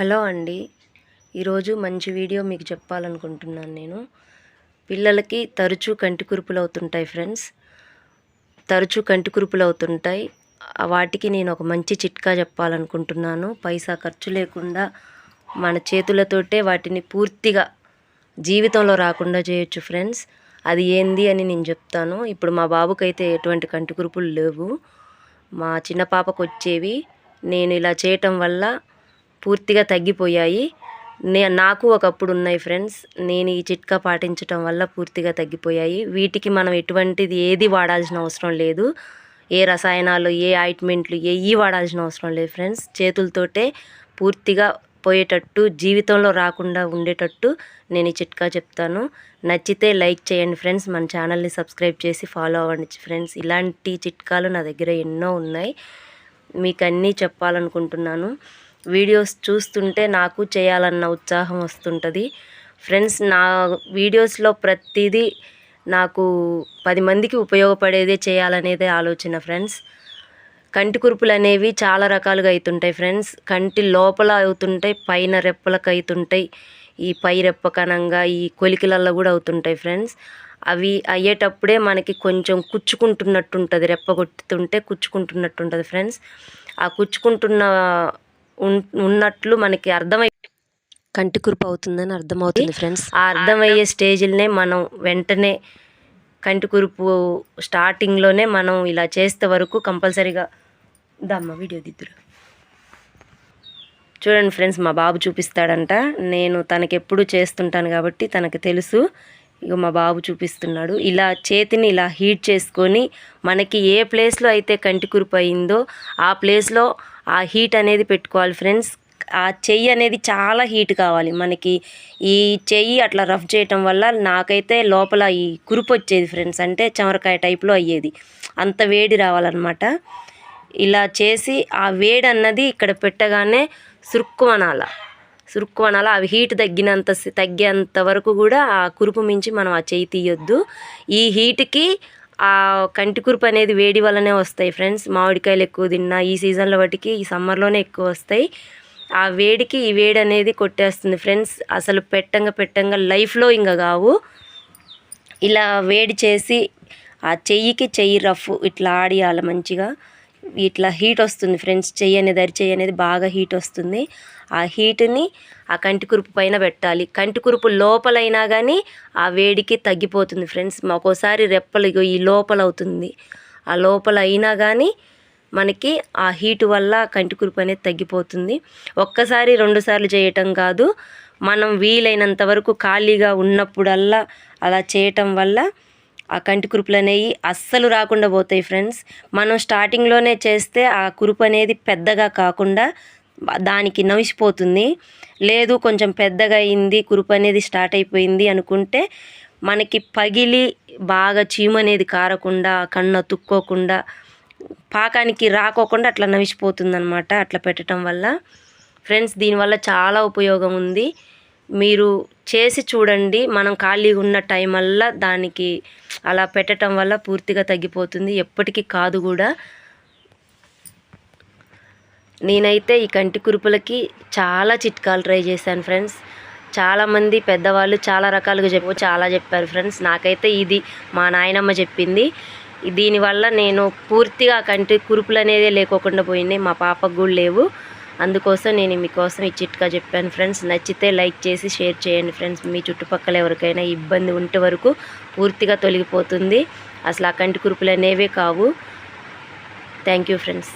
Hello అండి. ఈరోజు మంచి వీడియో మీకు చెప్పాలనుకుంటున్నాను నేను. పిల్లలకి తరచూ కంటి కురుపులు అవుతుంటాయి ఫ్రెండ్స్. తరచూ కంటి కురుపులు అవుతుంటాయి. వాటికి నేను ఒక మంచి చిట్కా చెప్పాలనుకుంటున్నాను. పైసా ఖర్చు లేకుండా మన చేతులతోటే వాటిని పూర్తిగా జీవితంలో రాకుండా చేయొచ్చు ఫ్రెండ్స్. అది ఏంది అని నేను చెప్తాను. ఇప్పుడు మా బాబుకైతే ఎటువంటి కంటి కురుపులు లేవు. మా చిన్న పాపకు వచ్చేవి నేను ఇలా చేయటం వల్ల పూర్తిగా తగ్గిపోయాయి. నే నాకు ఒకప్పుడు ఉన్నాయి ఫ్రెండ్స్. నేను ఈ చిట్కా పాటించటం వల్ల పూర్తిగా తగ్గిపోయాయి. వీటికి మనం ఎటువంటిది ఏది వాడాల్సిన అవసరం లేదు. ఏ రసాయనాలు ఏ ఆయింట్మెంట్లు ఏవి వాడాల్సిన అవసరం లేదు ఫ్రెండ్స్. చేతులతోటే పూర్తిగా పోయేటట్టు జీవితంలో రాకుండా ఉండేటట్టు నేను ఈ చిట్కా చెప్తాను. నచ్చితే లైక్ చేయండి ఫ్రెండ్స్. మన ఛానల్ని సబ్స్క్రైబ్ చేసి ఫాలో అవ్వండి ఫ్రెండ్స్. ఇలాంటి చిట్కాలు నా దగ్గర ఎన్నో ఉన్నాయి. మీకు అన్నీ చెప్పాలనుకుంటున్నాను. వీడియోస్ చూస్తుంటే నాకు చేయాలన్న ఉత్సాహం వస్తుంటుంది. ఫ్రెండ్స్ నా వీడియోస్లో ప్రతిదీ నాకు పది మందికి ఉపయోగపడేదే చేయాలనేదే ఆలోచన ఫ్రెండ్స్ కంటి కురుపులు అనేవి చాలా రకాలుగా అవుతుంటాయి ఫ్రెండ్స్ కంటి లోపల అవుతుంటాయి పైన రెప్పలకు అవుతుంటాయి ఈ పై రెప్ప కనంగా ఈ కొలికిలల్లో కూడా అవుతుంటాయి ఫ్రెండ్స్ అవి అయ్యేటప్పుడే మనకి కొంచెం కుచ్చుకుంటున్నట్టు ఉంటుంది రెప్ప కొట్టుతుంటే కుచ్చుకుంటున్నట్టు ఉంటుంది ఫ్రెండ్స్ ఆ కుచ్చుకుంటున్న ఉన్నట్లు మనకి అర్థమై కంటి కురుపు అవుతుందని అర్థమవుతుంది ఫ్రెండ్స్. ఆ అర్థమయ్యే స్టేజ్లనే మనం వెంటనే కంటి కురుపు స్టార్టింగ్లోనే మనం ఇలా చేస్తే వరకు కంపల్సరీగా దమ్మ వీడియో దిద్దురు. చూడండి ఫ్రెండ్స్ మా బాబు చూపిస్తాడంట. నేను తనకి ఎప్పుడు చేస్తుంటాను కాబట్టి తనకు తెలుసు. ఇక మా బాబు చూపిస్తున్నాడు. ఇలా చేతిని ఇలా హీట్ చేసుకొని మనకి ఏ ప్లేస్లో అయితే కంటి కురుపు అయిందో ఆ ప్లేస్లో ఆ హీట్ అనేది పెట్టుకోవాలి ఫ్రెండ్స్. ఆ చెయ్యి అనేది చాలా హీట్ కావాలి. మనకి ఈ చెయ్యి అట్లా రఫ్ చేయటం వల్ల నాకైతే లోపల ఈ కురుపు వచ్చేది ఫ్రెండ్స్. అంటే చెమరకాయ టైప్లో అయ్యేది. అంత వేడి రావాలన్నమాట. ఇలా చేసి ఆ వేడి అన్నది ఇక్కడ పెట్టగానే సురుక్కుమనాల సురుక్కుమనాల అవి హీట్ తగ్గినంత తగ్గేంత వరకు కూడా ఆ కురుపు మించి మనం ఆ చెయ్యి తీయొద్దు. ఈ హీట్కి ఆ కంటి కురుపు అనేది వేడి వల్లనే వస్తాయి ఫ్రెండ్స్. మామిడికాయలు ఎక్కువ తిన్నా ఈ సీజన్లో వాటికి ఈ సమ్మర్లోనే ఎక్కువ వస్తాయి. ఆ వేడికి ఈ వేడి అనేది కొట్టేస్తుంది ఫ్రెండ్స్. అసలు పెట్టంగా పెట్టంగా లైఫ్లో ఇంకా కావు. ఇలా వేడి చేసి ఆ చెయ్యికి చెయ్యి రఫ్ ఇట్లా ఆడియాలి మంచిగా. ఇట్లా హీట్ వస్తుంది ఫ్రెండ్స్ చెయ్యి అనేది అరి చెయ్యి అనేది బాగా హీట్ వస్తుంది. ఆ హీట్ని ఆ కంటి కురుపు పైన పెట్టాలి. కంటి కురుపు లోపలైనా కానీ ఆ వేడికి తగ్గిపోతుంది ఫ్రెండ్స్ ఒక్కోసారి రెప్పలు ఈ లోపల అవుతుంది. ఆ లోపల అయినా కానీ మనకి ఆ హీటు వల్ల కంటి కురుపు అనేది తగ్గిపోతుంది. ఒక్కసారి రెండుసార్లు చేయటం కాదు. మనం వీలైనంత వరకు ఖాళీగా ఉన్నప్పుడల్లా అలా చేయటం వల్ల ఆ కంటి కురుపులు అనేవి అస్సలు రాకుండా పోతాయి ఫ్రెండ్స్. మనం స్టార్టింగ్లోనే చేస్తే ఆ కురుపు అనేది పెద్దగా కాకుండా దానికి నవిసిపోతుంది. లేదు కొంచెం పెద్దగా అయింది కురుపు అనేది స్టార్ట్ అయిపోయింది అనుకుంటే మనకి పగిలి బాగా చీమ అనేది కారకుండా కన్ను తుక్కోకుండా పాకానికి రాకోకుండా అట్లా నవిసిపోతుంది అనమాట అట్లా పెట్టడం వల్ల. ఫ్రెండ్స్ దీనివల్ల చాలా ఉపయోగం ఉంది. మీరు చేసి చూడండి. మనం ఖాళీగా ఉన్న టైం వల్ల దానికి అలా పెట్టడం వల్ల పూర్తిగా తగ్గిపోతుంది. ఎప్పటికీ కాదు కూడా. నేనైతే ఈ కంటి కురుపులకి చాలా చిట్కాలు ట్రై చేశాను ఫ్రెండ్స్. చాలామంది పెద్దవాళ్ళు చాలా రకాలుగా చెప్పు చాలా చెప్పారు ఫ్రెండ్స్. నాకైతే ఇది మా నాయనమ్మ చెప్పింది. దీనివల్ల నేను పూర్తిగా కంటి కురుపులు అనేది లేకోకుండా పోయినాయి మా పాపకు కూడా లేవు. అందుకోసం నేను మీకోసం ఈ చిట్కా చెప్పాను ఫ్రెండ్స్. నచ్చితే లైక్ చేసి షేర్ చేయండి ఫ్రెండ్స్. మీ చుట్టుపక్కల ఎవరికైనా ఇబ్బంది ఉంటే వరకు పూర్తిగా తొలగిపోతుంది. అసలు ఆ కంటి కురుపులు అనేవే కావు. Thank you friends.